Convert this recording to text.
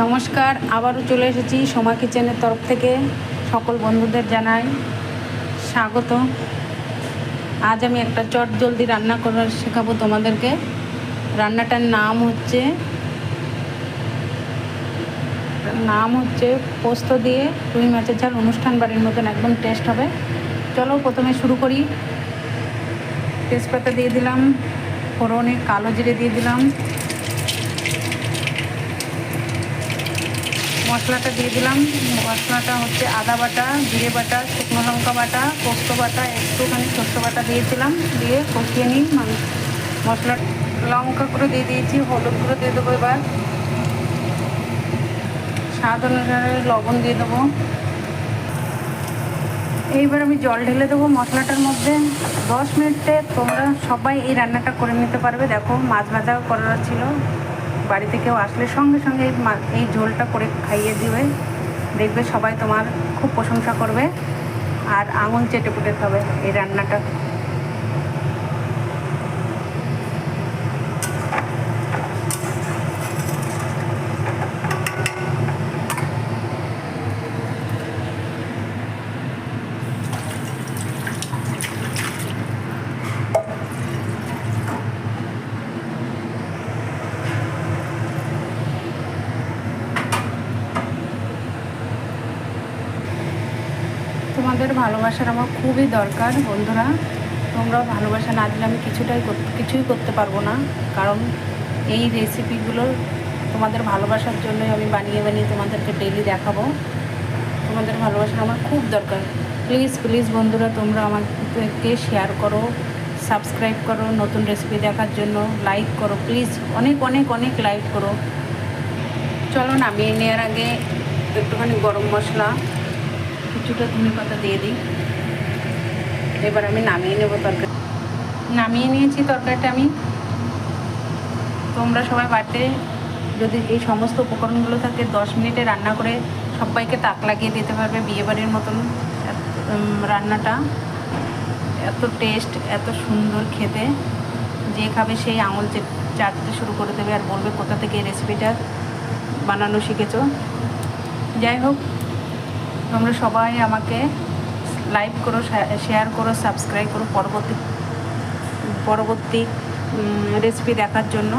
নমস্কার, আবারও চলে এসেছি সোমা কিচেনের তরফ থেকে সকল বন্ধুদের জানাই স্বাগত। আজ আমি একটা চট জলদি রান্না করার শেখাবো তোমাদেরকে। রান্নাটার নাম হচ্ছে নাম হচ্ছে পোস্ত দিয়ে রুই মাছের ঝাল। অনুষ্ঠান বাড়ির মতন একদম টেস্ট হবে। চলো প্রথমে শুরু করি। তেজপাতা দিয়ে দিলাম, ফোড়নে কালো জিরে দিয়ে দিলাম। মশলাটা দিয়ে দিলাম। মশলাটা হচ্ছে আদা বাটা, জিরে বাটা, শুকনো লঙ্কা বাটা, পোস্ত বাটা, একটুখানি শস্য বাটা দিয়েছিলাম। দিয়ে কষিয়ে নিই মাংস মশলা লঙ্কা করে দিয়ে দিয়েছি, হলুদ গুঁড়ো দিয়ে দেবো এবার। স্বাদ অনুসারে লবণ দিয়ে দেবো। এইবার আমি জল ঢেলে দেবো মশলাটার মধ্যে। দশ মিনিটে তোমরা সবাই এই রান্নাটা করে নিতে পারবে। দেখো, মাছ ভাজাও করার ছিল। বাড়িতে কেউ আসলে সঙ্গে সঙ্গে এই ঝোলটা করে খাইয়ে দিবে। দেখবে সবাই তোমার খুব প্রশংসা করবে। আর আঙুল চেটে পুটে খাবে এই রান্নাটা। তোমাদের ভালোবাসার আমার খুবই দরকার, বন্ধুরা। তোমরা ভালোবাসা না দিলে আমি কিছুটাই কিছুই করতে পারব না। কারণ এই রেসিপিগুলো তোমাদের ভালোবাসার জন্যই আমি বানিয়ে বানিয়ে তোমাদেরকে ডেলি দেখাবো। তোমাদের ভালোবাসা আমার খুব দরকার। প্লিজ প্লিজ বন্ধুরা, তোমরা আমাদেরকে শেয়ার করো সাবস্ক্রাইব করো নতুন রেসিপি দেখার জন্য লাইক করো প্লিজ অনেক অনেক অনেক লাইক করো। চলো নামিয়ে নেওয়ার আগে একটুখানি গরম মশলা কিছুটা ধনে পাতা দিয়ে দিই। এবার আমি নামিয়ে নেব তরকারি। নামিয়ে নিয়েছি তরকারিটা আমি। তোমরা সবাই বাড়িতে যদি এই সমস্ত উপকরণগুলো থাকে, দশ মিনিটে রান্না করে সবাইকে তাক লাগিয়ে দিতে পারবে বিয়েবাড়ির মতন। রান্নাটা এত টেস্ট, এত সুন্দর খেতে। যে খাবে সেই আঙুল চাটতে শুরু করে দেবে আর বলবে কোথা থেকে এই রেসিপিটা বানানো শিখেছো। যাই হোক তোমরা সবাই আমাকে লাইক করো শেয়ার করো সাবস্ক্রাইব করো। পরবর্তী পরবর্তী রেসিপি দেখার জন্য।